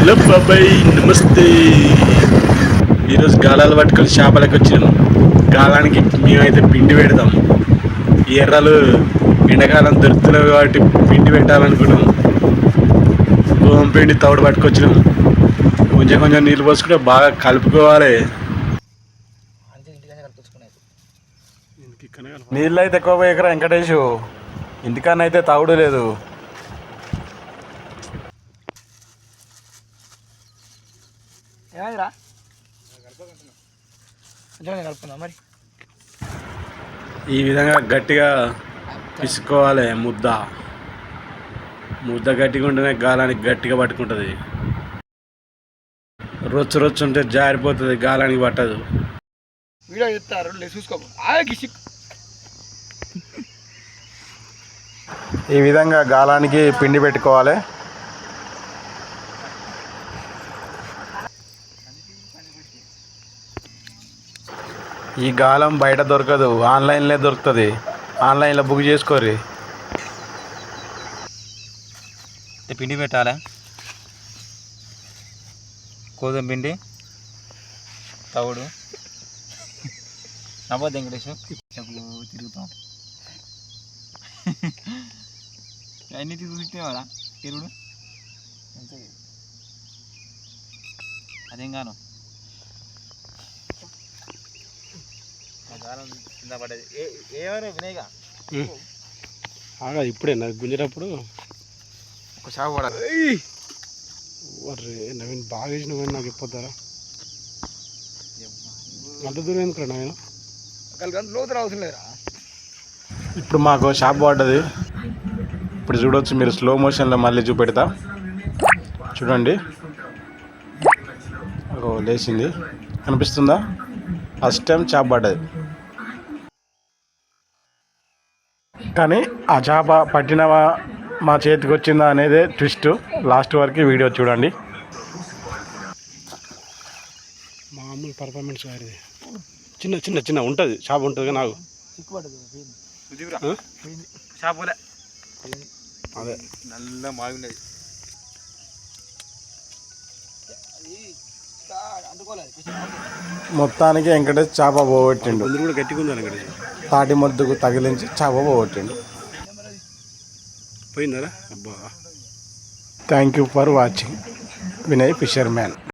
Hello బాబాయ్ నమస్తే. ఈరోజు గాలాలు పట్టుకొని చేపలకు వచ్చినాం. గాలానికి మేమైతే పిండి పెడతాం. ఎర్రలు ఎండాకాలం దొరుకుతున్నాయి కాబట్టి పిండి పెట్టాలనుకున్నాం. గోధుమ పిండి తౌడు పట్టుకొచ్చినాం. కొంచెం కొంచెం నీళ్ళు పోసుకుంటే బాగా కలుపుకోవాలి. నీళ్ళు అయితే ఎక్కువ పోయకరా వెంకటేష్? ఇంటికన్నా అయితే తౌడు లేదు. ఏమైందిరా? కొంచెం కలుపుకుందాం మరి. ఈ విధంగా గట్టిగా పిసుకోవాలి ముద్ద. ముద్ద గట్టిగా ఉంటేనే గాలానికి గట్టిగా పట్టుకుంటుంది. రొచ్చు రొచ్చు ఉంటే జారిపోతుంది గాలానికి పట్టదు. వీడియో చెప్తారు చూసుకో ఈ విధంగా గాలానికి పిండి పెట్టుకోవాలి. ఈ గాలం బయట దొరకదు. ఆన్లైన్లో దొరుకుతుంది. ఆన్లైన్లో బుక్ చేసుకోర్రి. పిండి పెట్టాలి? గోధుమ పిండి తవుడు. నవ్వద్దు వెంకటేష్. చెప్పులు తిరుగుతాం అన్ని తిరుగుతుంటేవాడా తిరుగుడు అదేం గాను కింద పడ్డది ఏమైనా వినయ్గా? ఆగా ఇప్పుడే నాకు గుంజేటప్పుడు ఒక షాపు పడాలి. ఒర్రే నవీన్ బాగా వేసిన నాకు ఇప్పొద్దారా. అంత దూరం ఎందుకు నవీన్? లోతులు అవసరం లేదురా. ఇప్పుడు మాకు షాప్ పడ్డది. ఇప్పుడు చూడొచ్చు మీరు స్లో మోషన్లో మళ్ళీ చూపెడతా. చూడండి. ఓ లేచింది. కనిపిస్తుందా? ఫస్ట్ టైం చేప పడ్డది. కానీ ఆ చేప పట్టిన మా చేతికి వచ్చిందా అనేది ట్విస్ట్ లాస్ట్ వరకు వీడియో చూడండి. మామూలు పర్ఫార్మెన్స్ గారిది. చిన్న చిన్న చిన్న ఉంటుంది. చేప ఉంటుంది నాకు. అదే. నల్ల మాగున్నది అందుకోలేదు మొత్తానికి వెంకటేష్ చేప పోగొట్టిండు. తాటి మొద్దుకు తగిలించి చేప పోగొట్టిండు. పోయిందరా? అబ్బా. Thank you for watching Vinay fisherman